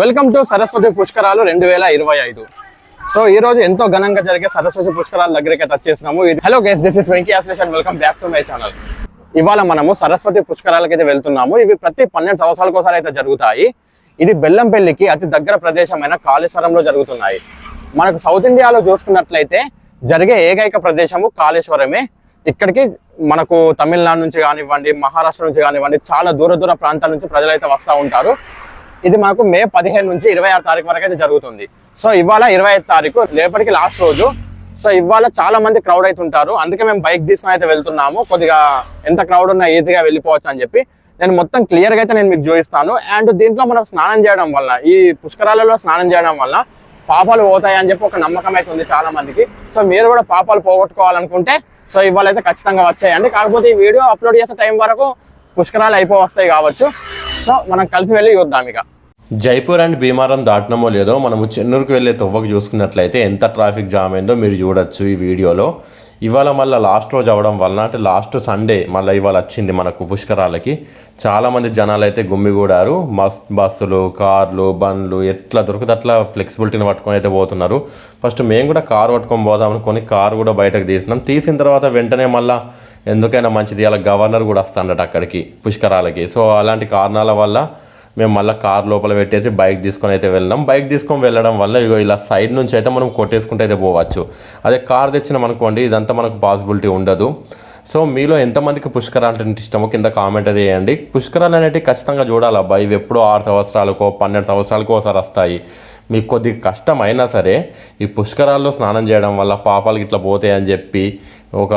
Welcome to Saraswati పుష్కరాలు రెండు వేల ఇరవై ఐదు. సో ఈ రోజు ఎంతో ఘనంగా జరిగే సరస్వతి పుష్కరాల దగ్గరికి అయితే వచ్చేసినాము. Hello guys this is Venky association welcome back to my channel ఇవాళ మనము సరస్వతి పుష్కరాలకి అయితే వెళ్తున్నాము. ఇవి ప్రతి పన్నెండు సంవత్సరాలకు ఒకసారి అయితే జరుగుతాయి. ఇది బెల్లంపల్లికి అతి దగ్గర ప్రదేశమైన కాళేశ్వరంలో జరుగుతున్నాయి. మనకు సౌత్ ఇండియాలో చూసుకున్నట్లయితే జరిగే ఏకైక ప్రదేశము కాళేశ్వరమే. ఇక్కడికి మనకు తమిళనాడు నుంచి కానివ్వండి మహారాష్ట్ర నుంచి కానివ్వండి చాలా దూర దూర ప్రాంతాల నుంచి ప్రజలు అయితే వస్తూ ఉంటారు. ఇది మనకు మే పదిహేను నుంచి ఇరవై ఆరు తారీఖు వరకు అయితే జరుగుతుంది. సో ఇవాళ ఇరవై ఐదు తారీఖు రేపటికి లాస్ట్ రోజు. సో ఇవాళ చాలా మంది క్రౌడ్ అవుతుంటారు అందుకే మేము బైక్ తీసుకొని అయితే వెళ్తున్నాము. కొద్దిగా ఎంత క్రౌడ్ ఉన్నా ఈజీగా వెళ్ళిపోవచ్చు అని చెప్పి. నేను మొత్తం క్లియర్గా అయితే నేను మీకు చూపిస్తాను. అండ్ దీంట్లో మనం స్నానం చేయడం వల్ల ఈ పుష్కరాలలో స్నానం చేయడం వల్ల పాపాలు పోతాయి అని చెప్పి ఒక నమ్మకం అయితే ఉంది చాలా మందికి. సో మీరు కూడా పాపాలు పోగొట్టుకోవాలనుకుంటే సో ఇవాళ అయితే ఖచ్చితంగా వచ్చాయండి. కాకపోతే ఈ వీడియో అప్లోడ్ చేసే టైం వరకు పుష్కరాలు అయిపో వస్తాయి కావచ్చు. సో మనం కలిసి వెళ్ళి చూద్దాం ఇక. జైపూర్ అండ్ భీమారం దాటినమో లేదో మనము చెన్నూరుకు వెళ్ళే తొవ్వకు చూసుకున్నట్లయితే ఎంత ట్రాఫిక్ జామ్ అయిందో మీరు చూడొచ్చు ఈ వీడియోలో. ఇవాళ మళ్ళీ లాస్ట్ రోజు అవడం వలన అంటే లాస్ట్ సండే మళ్ళీ ఇవాళ వచ్చింది మనకు పుష్కరాలకి. చాలామంది జనాలు అయితే గుమ్మిగూడారు బస్ బస్సులు కార్లు బండ్లు ఎట్లా దొరికితే అట్లా ఫ్లెక్సిబిలిటీని పట్టుకొని అయితే పోతున్నారు. ఫస్ట్ మేము కూడా కారు పట్టుకొని పోదాం అనుకొని కారు కూడా బయటకు తీసినాం. తీసిన తర్వాత వెంటనే మళ్ళీ ఎందుకైనా మంచిది అలా గవర్నర్ కూడా వస్తాడట అక్కడికి పుష్కరాలకి. సో అలాంటి కారణాల వల్ల మేము మళ్ళీ కార్ లోపల పెట్టేసి బైక్ తీసుకొని అయితే వెళ్ళాం బైక్ తీసుకొని వెళ్ళడం వల్ల ఇగో ఇలా సైడ్ నుంచి అయితే మనం కొట్టేసుకుంటే అయితే పోవచ్చు. అదే కార్ తెచ్చినాం అనుకోండి ఇదంతా మనకు పాసిబిలిటీ ఉండదు. సో మీలో ఎంతమందికి పుష్కరాలు అంటే ఇష్టమో కింద కామెంట్ చేయండి. పుష్కరాలు అనేటివి ఖచ్చితంగా చూడాలి అబ్బాయి ఇవి ఎప్పుడో ఆరు సంవత్సరాలకో పన్నెండు సంవత్సరాలకో ఒకసారి వస్తాయి. మీకు కొద్దిగా కష్టం అయినా సరే ఈ పుష్కరాల్లో స్నానం చేయడం వల్ల పాపాలు ఇట్లా పోతాయి అని చెప్పి ఒక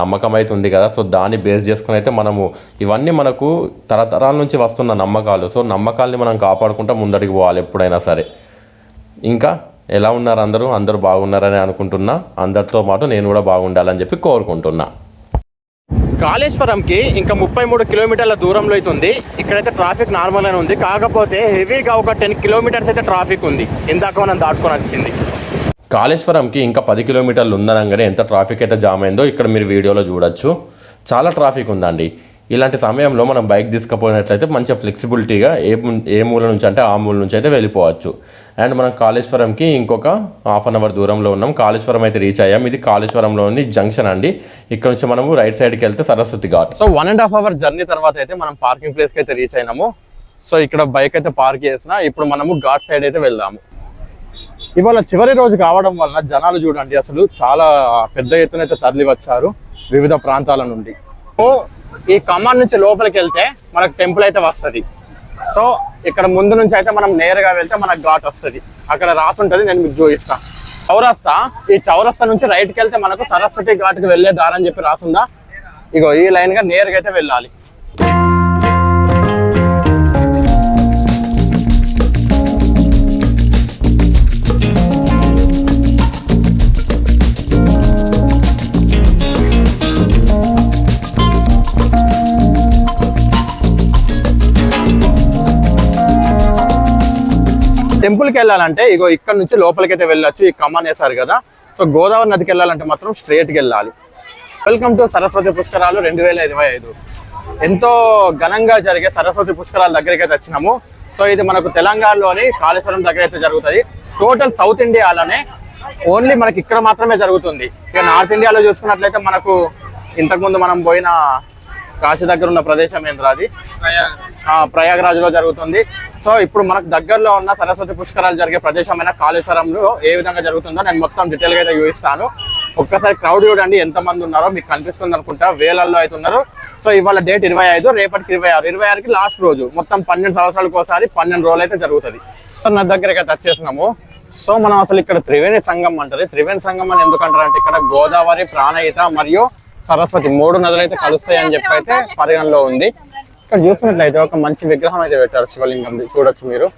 నమ్మకం అయితే ఉంది కదా. సో దాన్ని బేస్ చేసుకుని అయితే మనము ఇవన్నీ మనకు తరతరాల నుంచి వస్తున్న నమ్మకాలు. సో నమ్మకాల్ని మనం కాపాడుకుంటా ముందడికి పోవాలి ఎప్పుడైనా సరే. ఇంకా ఎలా ఉన్నారు అందరూ? అందరూ బాగున్నారని అనుకుంటున్నా. అందరితో పాటు నేను కూడా బాగుండాలని చెప్పి కోరుకుంటున్నా. కాళేశ్వరంకి ఇంకా ముప్పై మూడు కిలోమీటర్ల దూరంలో అయితే ఉంది. ఇక్కడైతే ట్రాఫిక్ నార్మల్ అని ఉంది. కాకపోతే హెవీగా ఒక టెన్ కిలోమీటర్స్ అయితే ట్రాఫిక్ ఉంది. ఇందాక మనం దాటుకొని వచ్చింది. కాళేశ్వరంకి ఇంకా పది కిలోమీటర్లు ఉందనగానే ఎంత ట్రాఫిక్ అయితే జామ్ అయిందో ఇక్కడ మీరు వీడియోలో చూడొచ్చు. చాలా ట్రాఫిక్ ఉందండి. ఇలాంటి సమయంలో మనం బైక్ తీసుకుపోయినట్లయితే మంచిగా ఫ్లెక్సిబిలిటీగా ఏ ఏ మూల నుంచి అంటే ఆ మూల నుంచి అయితే వెళ్ళిపోవచ్చు. అండ్ మనం కాళేశ్వరంకి ఇంకొక హాఫ్ అన్ అవర్ దూరంలో ఉన్నాం. కాళేశ్వరం అయితే రీచ్ అయ్యాం. ఇది కాళేశ్వరంలోని జంక్షన్ అండి. ఇక్కడ నుంచి మనము రైట్ సైడ్కి వెళ్తే Saraswati Ghat. So one and half hour journey తర్వాత అయితే మనం పార్కింగ్ ప్లేస్కి అయితే రీచ్ అయినాము. సో ఇక్కడ బైక్ అయితే పార్క్ చేసిన ఇప్పుడు మనము ఘాట్ సైడ్ అయితే వెళ్దాము. ఇవాళ చివరి రోజు కావడం వలన జనాలు చూడండి అసలు చాలా పెద్ద ఎత్తున అయితే తరలి వచ్చారు వివిధ ప్రాంతాల నుండి. సో ఈ కమాన్ నుంచి లోపలికి వెళ్తే మనకు టెంపుల్ అయితే వస్తుంది. సో ఇక్కడ ముందు నుంచి అయితే మనం నేరుగా వెళ్తే మనకు ఘాట్ వస్తుంది. అక్కడ రాసి ఉంటుంది నేను మీకు చూపిస్తా. చౌరస్తా ఈ చౌరస్తా నుంచి రైట్కి వెళ్తే మనకు సరస్వతి ఘాట్కి వెళ్ళే దారని చెప్పి రాసుందా ఇగో ఈ లైన్గా నేరుగా అయితే వెళ్ళాలి. టెంపుల్కి వెళ్ళాలంటే ఇగో ఇక్కడ నుంచి లోపలికైతే అయితే వెళ్ళొచ్చు ఈ కమాన్ వేశారు కదా. సో గోదావరి నదికి వెళ్ళాలంటే మాత్రం స్ట్రేట్కి వెళ్ళాలి. వెల్కమ్ టు సరస్వతి పుష్కరాలు రెండు వేల ఇరవై ఐదు. ఎంతో ఘనంగా జరిగే సరస్వతి పుష్కరాల దగ్గరికి అయితే వచ్చినాము. సో ఇది మనకు తెలంగాణలోని కాళేశ్వరం దగ్గర అయితే జరుగుతుంది టోటల్ సౌత్ ఇండియాలోనే ఓన్లీ మనకి ఇక్కడ మాత్రమే జరుగుతుంది. ఇక నార్త్ ఇండియాలో చూసుకున్నట్లయితే మనకు ఇంతకుముందు మనం పోయిన కాశీ దగ్గర ఉన్న ప్రదేశం ఏంద్రా అది? ప్రయాగరాజ్లో జరుగుతుంది. సో ఇప్పుడు మనకు దగ్గరలో ఉన్న సరస్వతి పుష్కరాలు జరిగే ప్రదేశమైన కాళేశ్వరంలో ఏ విధంగా జరుగుతుందో నేను మొత్తం డీటెయిల్గా అయితే చూపిస్తాను. ఒక్కసారి క్రౌడ్ చూడండి ఎంత మంది ఉన్నారో మీకు కనిపిస్తుంది అనుకుంటా వేలల్లో అయితే ఉన్నారు. సో ఇవాళ డేట్ ఇరవై ఐదు రేపటికి ఇరవై ఆరు. ఇరవై ఆరుకి లాస్ట్ రోజు. మొత్తం పన్నెండు సంవత్సరాలకు ఒకసారి పన్నెండు రోజులు అయితే జరుగుతుంది. సో నా దగ్గరికి అయితే వచ్చేసినాము. సో మనం అసలు ఇక్కడ త్రివేణి సంఘం అంటారు. త్రివేణి సంఘం అని ఎందుకంటారంటే అంటే ఇక్కడ గోదావరి ప్రాణహిత మరియు సరస్వతి మూడు నదులు అయితే కలుస్తాయి అని చెప్పి అయితే పరిగణలో ఉంది. ఇక్కడ చూసినట్లయితే ఒక మంచి విగ్రహం అయితే పెట్టారు శివలింగం చూడొచ్చు మీరు.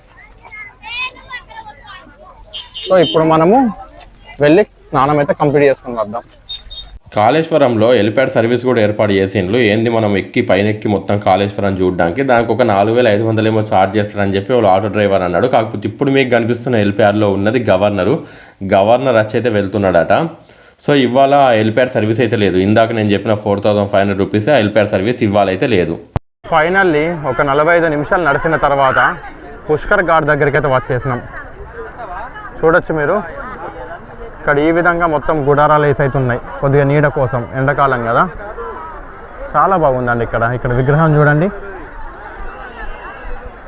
సో ఇప్పుడు మనము వెళ్ళి స్నానం అయితే కంప్లీట్ చేసుకుని వద్దాం. కాళేశ్వరంలో ఎలిప్యాడ్ సర్వీస్ కూడా ఏర్పాటు చేసిండ్రు ఏంది మనం ఎక్కి పైన ఎక్కి మొత్తం కాళేశ్వరం చూడడానికి. దానికి ఒక నాలుగు వేల ఐదు వందలు ఏమో ఛార్జ్ చేస్తారని చెప్పి వాళ్ళు ఆటో డ్రైవర్ అన్నాడు. కాకపోతే ఇప్పుడు మీకు కనిపిస్తున్న ఎలిప్యాడ్లో ఉన్నది గవర్నరు. గవర్నర్ వచ్చి అయితే వెళ్తున్నాడట. సో ఇవాళ ఎలిప్యాడ్ సర్వీస్ అయితే లేదు. ఇందాక నేను చెప్పిన four thousand five hundred rupees helipad service ఇవ్వాలైతే అయితే లేదు. ఫైనల్లీ ఒక నలభై ఐదు నిమిషాలు నడిచిన తర్వాత పుష్కర్ ఘాట్ దగ్గరికి అయితే వచ్చేసినాం చూడొచ్చు మీరు. ఇక్కడ ఈ విధంగా మొత్తం గుడారాలు వేసి అవుతున్నాయి ఉన్నాయి. కొద్దిగా నీడ కోసం ఎండాకాలం కదా. చాలా బాగుందండి ఇక్కడ. ఇక్కడ విగ్రహం చూడండి.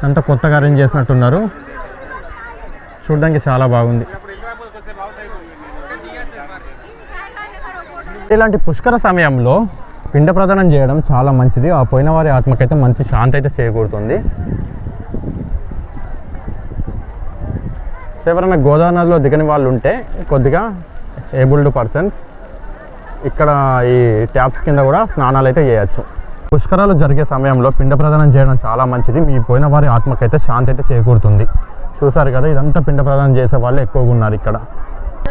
అంత కొత్తగా అరేంజ్ చేసినట్టున్నారు. చూడడానికి చాలా బాగుంది. ఇలాంటి పుష్కర సమయంలో పిండ ప్రదానం చేయడం చాలా మంచిది. ఆ పోయిన వారి ఆత్మకైతే మంచి శాంతి అయితే చేకూరుతుంది. ఎవరైనా గోదావరి నదిలో దిగని వాళ్ళు ఉంటే కొద్దిగా ఏబుల్డ్ పర్సన్స్ ఇక్కడ ఈ ట్యాప్స్ కింద కూడా స్నానాలు అయితే చేయొచ్చు. పుష్కరాలు జరిగే సమయంలో పిండ ప్రదానం చేయడం చాలా మంచిది. మీ పోయిన వారి ఆత్మకైతే శాంతి అయితే చేకూరుతుంది. చూసారు కదా ఇదంతా పిండ ప్రదానం చేసే వాళ్ళు ఎక్కువగా ఉన్నారు ఇక్కడ.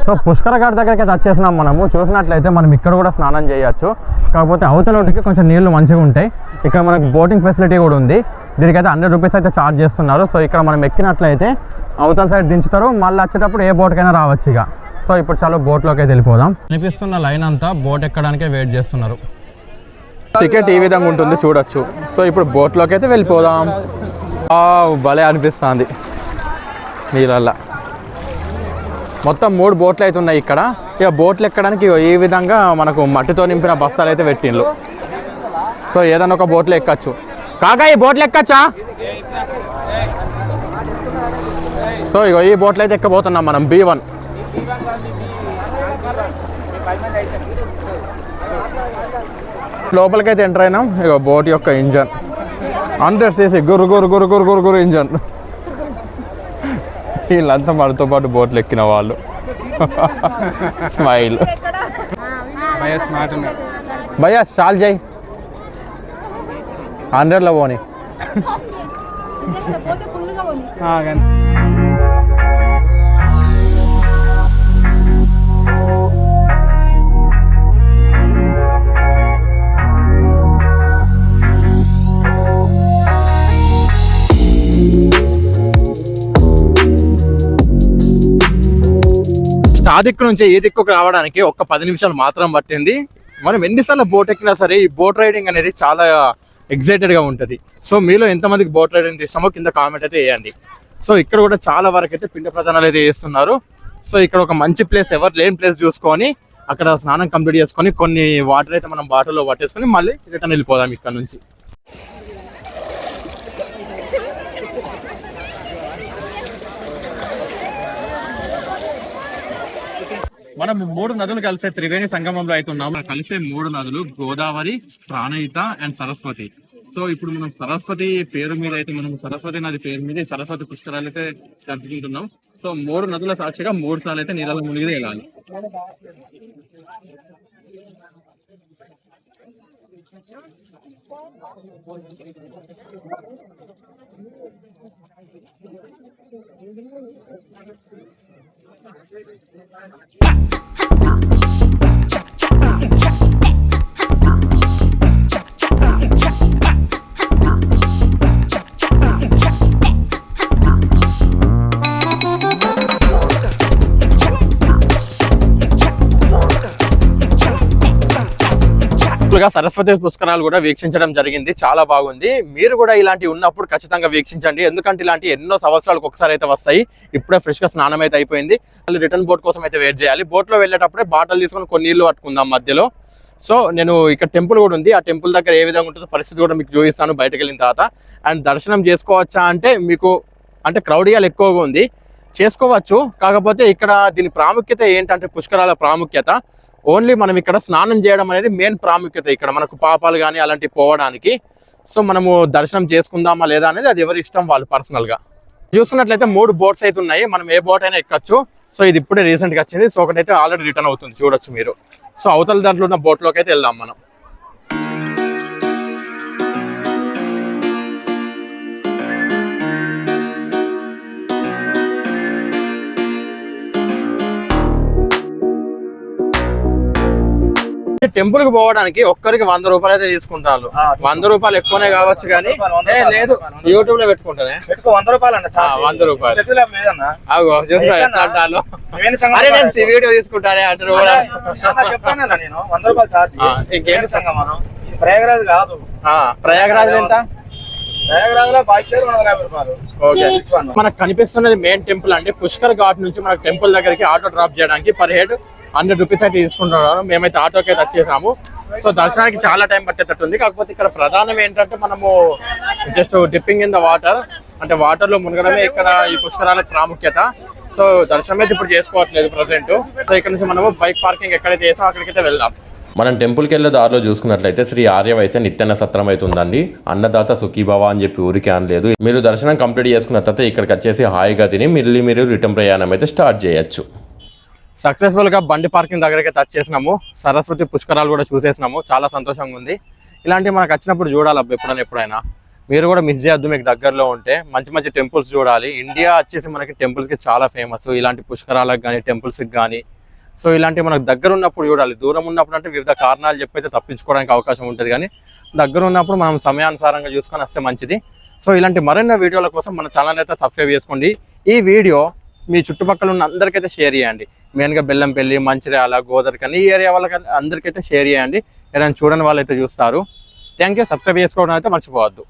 సో పుష్కర ఘాట్ దగ్గరికి అయితే వచ్చేసినాం మనము. చూసినట్లయితే మనం ఇక్కడ కూడా స్నానం చేయొచ్చు. కాకపోతే అవతల ఒడ్డుకి కొంచెం నీళ్ళు మంచిగా ఉంటాయి. ఇక్కడ మనకు బోటింగ్ ఫెసిలిటీ కూడా ఉంది. దీనికైతే హండ్రెడ్ రూపీస్ అయితే ఛార్జ్ చేస్తున్నారు. సో ఇక్కడ మనం ఎక్కినట్లయితే అవతల సైడ్ దించుతారు. మళ్ళీ వచ్చేటప్పుడు ఏ బోట్కైనా రావచ్చు ఇక. సో ఇప్పుడు చాలా బోట్లోకి అయితే వెళ్ళిపోదాం. కనిపిస్తున్న లైన్ అంతా బోట్ ఎక్కడానికే వెయిట్ చేస్తున్నారు. టికెట్ ఈ విధంగా ఉంటుంది చూడొచ్చు. సో ఇప్పుడు బోట్లోకి అయితే వెళ్ళిపోదాం. భలే అనిపిస్తుంది. నీళ్ళల్లో. మొత్తం మూడు బోట్లు అయితే ఉన్నాయి ఇక్కడ. ఇక బోట్లు ఎక్కడానికి ఈ విధంగా మనకు మట్టితో నింపిన బస్తాలు అయితే పెట్టిండ్రు సో ఏదైనా ఒక బోట్లో ఎక్కచ్చు. కాకా ఈ బోట్లు ఎక్కచ్చా? సో ఇగో ఈ బోట్లు అయితే ఎక్కబోతున్నాం మనం బీ వన్. లోపలికైతే ఎంటర్ అయినాం. ఇగో బోట్ యొక్క ఇంజన్. హండ్రెడ్ సీసీ గురు గురు గురు గురు గురు గురు ఇంజన్. వీళ్ళంతా మనతో పాటు బోట్లు ఎక్కిన వాళ్ళు. స్మైల్. భయ్యా చాలు చేయి. హండ్రెడ్లో పోనీ. ఆ దిక్కు నుంచి ఏ దిక్కుకు రావడానికి ఒక్క పది నిమిషాలు మాత్రం పట్టింది. మనం ఎన్నిసార్లు బోట్ ఎక్కినా సరే ఈ బోట్ రైడింగ్ అనేది చాలా ఎగ్జైటెడ్గా ఉంటుంది. సో మీలో ఎంతమందికి బోట్ రైడింగ్ ఇష్టమో కింద కామెంట్ అయితే వేయండి. సో ఇక్కడ కూడా చాలా వరకు అయితే పిండ ప్రధానాలు అయితే చేస్తున్నారు. సో ఇక్కడ ఒక మంచి ప్లేస్ ఎవరు లేని ప్లేస్ చూసుకొని అక్కడ స్నానం కంప్లీట్ చేసుకొని కొన్ని వాటర్ అయితే మనం బాటిల్లో పట్టేసుకొని మళ్ళీ రిటర్న్ వెళ్ళిపోదాం ఇక్కడ నుంచి. మనం మూడు నదులు కలిసే త్రివేణి సంగమంలో అయితే ఉన్నాం కలిసే మూడు నదులు గోదావరి ప్రాణహిత అండ్ సరస్వతి. సో ఇప్పుడు మనం సరస్వతి పేరు మీద అయితే మనం సరస్వతి నది పేరు మీద సరస్వతి పుష్కరాలు అయితే జరుపుకుంటున్నాం. సో మూడు నదుల సాక్షిగా మూడు సార్లు అయితే నీళ్ళలో మునిగి వెళ్ళాలి パス ముందుగా సరస్వతి పుష్కరాలు కూడా వీక్షించడం జరిగింది. చాలా బాగుంది. మీరు కూడా ఇలాంటి ఉన్నప్పుడు ఖచ్చితంగా వీక్షించండి. ఎందుకంటే ఇలాంటి ఎన్నో సంవత్సరాలకు ఒకసారి అయితే వస్తాయి. ఇప్పుడే ఫ్రెష్గా స్నానం అయితే అయిపోయింది. మళ్ళీ రిటర్న్ బోట్ కోసం అయితే వెయిట్ చేయాలి. బోట్లో వెళ్ళేటప్పుడే బాటలు తీసుకొని కొన్ని నీళ్ళు పట్టుకుందాం మధ్యలో. సో నేను ఇక్కడ టెంపుల్ కూడా ఉంది. ఆ టెంపుల్ దగ్గర ఏ విధంగా ఉంటుందో పరిస్థితి కూడా మీకు చూపిస్తాను బయటకు వెళ్ళిన తర్వాత. అండ్ దర్శనం చేసుకోవచ్చా అంటే మీకు అంటే క్రౌడియాలు ఎక్కువగా ఉంది. చేసుకోవచ్చు. కాకపోతే ఇక్కడ దీని ప్రాముఖ్యత ఏంటంటే పుష్కరాల ప్రాముఖ్యత. ఓన్లీ మనం ఇక్కడ స్నానం చేయడం అనేది మెయిన్ ప్రాముఖ్యత ఇక్కడ. మనకు పాపాలు కానీ అలాంటివి పోవడానికి. సో మనము దర్శనం చేసుకుందామా లేదా అనేది అది ఎవరి ఇష్టం వాళ్ళు పర్సనల్గా. చూసుకున్నట్లయితే మూడు బోట్స్ అయితే ఉన్నాయి. మనం ఏ బోట్ అయినా ఎక్కచ్చు. సో ఇది ఇప్పుడే రీసెంట్గా వచ్చింది. సో ఒకటైతే ఆల్రెడీ రిటర్న్ అవుతుంది. చూడొచ్చు మీరు. సో అవతల దాంట్లో ఉన్న బోట్లోకి అయితే వెళ్దాం మనం. టెంపుల్కి పోవడానికి ఒక్కరికి వంద రూపాయలు అయితే తీసుకుంటారు. వంద రూపాయలు ఎక్కువనే కావచ్చు కానీ లేదు యూట్యూబ్లో పెట్టుకుంటానే. పెట్టుకో వంద రూపాయలు వంద రూపాయలు. అగో అరే నేను వీడియో తీసుకుంటానే అంటారు వంద రూపాయలు ఛార్జ్ ఆ, ఇంకేంటి సంగం ప్రయాగరాజ్ కాదు. ఆ, ప్రయాగరాజ్ ఎంత? మనకు కనిపిస్తున్నది మెయిన్ టెంపుల్ అండి. పుష్కర్ ఘాట్ నుంచి మనకు టెంపుల్ దగ్గరికి ఆటో డ్రాప్ చేయడానికి పర్ హెడ్ హండ్రెడ్ రూపీస్ అయితే తీసుకుంటున్నారు. మేమైతే ఆటోకి అయితే వచ్చేసాము సో దర్శనానికి చాలా టైం పట్టేటట్టు ఉంది కాకపోతే ఇక్కడ ప్రధానం ఏంటంటే మనము just dipping in the water అంటే వాటర్లో మునగడమే ఇక్కడ ఈ పుష్కరాల ప్రాముఖ్యత. సో దర్శనం అయితే ఇప్పుడు చేసుకోవట్లేదు ప్రజెంట్ సో ఇక్కడ నుంచి మనము బైక్ పార్కింగ్ ఎక్కడైతే చేసాం అక్కడికైతే వెళ్దాం. మనం టెంపుల్కి వెళ్ళే దారిలో చూసుకున్నట్లయితే శ్రీ ఆర్యవైశ్య నిత్యాన్న సత్రం అయితే ఉందండి. అన్నదాత సుఖీభవ అని చెప్పి ఊరికే అనలేదు మీరు దర్శనం కంప్లీట్ చేసుకున్న తర్వాత ఇక్కడికి వచ్చేసి హాయిగా తిని మళ్ళీ మీరు రిటర్న్ ప్రయాణం అయితే స్టార్ట్ చేయొచ్చు. సక్సెస్ఫుల్గా బండి పార్కింగ్ దగ్గరకే టచ్ చేసినాము సరస్వతి పుష్కరాలు కూడా చూసేసినాము. చాలా సంతోషంగా ఉంది. ఇలాంటివి మనకు వచ్చినప్పుడు చూడాలి అబ్బా ఎప్పుడైనా ఎప్పుడైనా. మీరు కూడా మిస్ చేయొద్దు మీకు దగ్గరలో ఉంటే. మంచి మంచి టెంపుల్స్ చూడాలి. ఇండియా వచ్చేసి మనకి టెంపుల్స్కి చాలా ఫేమస్ ఇలాంటి పుష్కరాలకు కానీ టెంపుల్స్కి కానీ సో ఇలాంటివి మనకు దగ్గర ఉన్నప్పుడు చూడాలి. దూరం ఉన్నప్పుడు అంటే వివిధ కారణాలు చెప్పైతే తప్పించుకోవడానికి అవకాశం ఉంటుంది కానీ దగ్గర ఉన్నప్పుడు మనం సమయానుసారంగా చూసుకొని వస్తే మంచిది. సో ఇలాంటి మరిన్న వీడియోల కోసం మన ఛానల్ అయితే సబ్స్క్రైబ్ చేసుకోండి. ఈ వీడియో మీ చుట్టుపక్కల ఉన్న అందరికైతే షేర్ చేయండి. మెయిన్గా బెల్లంపల్లి మంచిర్యాల గోదరికని ఈ ఏరియా వాళ్ళకి అందరికైతే షేర్ చేయండి. ఏదైనా చూడని వాళ్ళైతే చూస్తారు. థ్యాంక్ యూ సబ్స్క్రైబ్ చేసుకోవడం అయితే మర్చిపోవద్దు.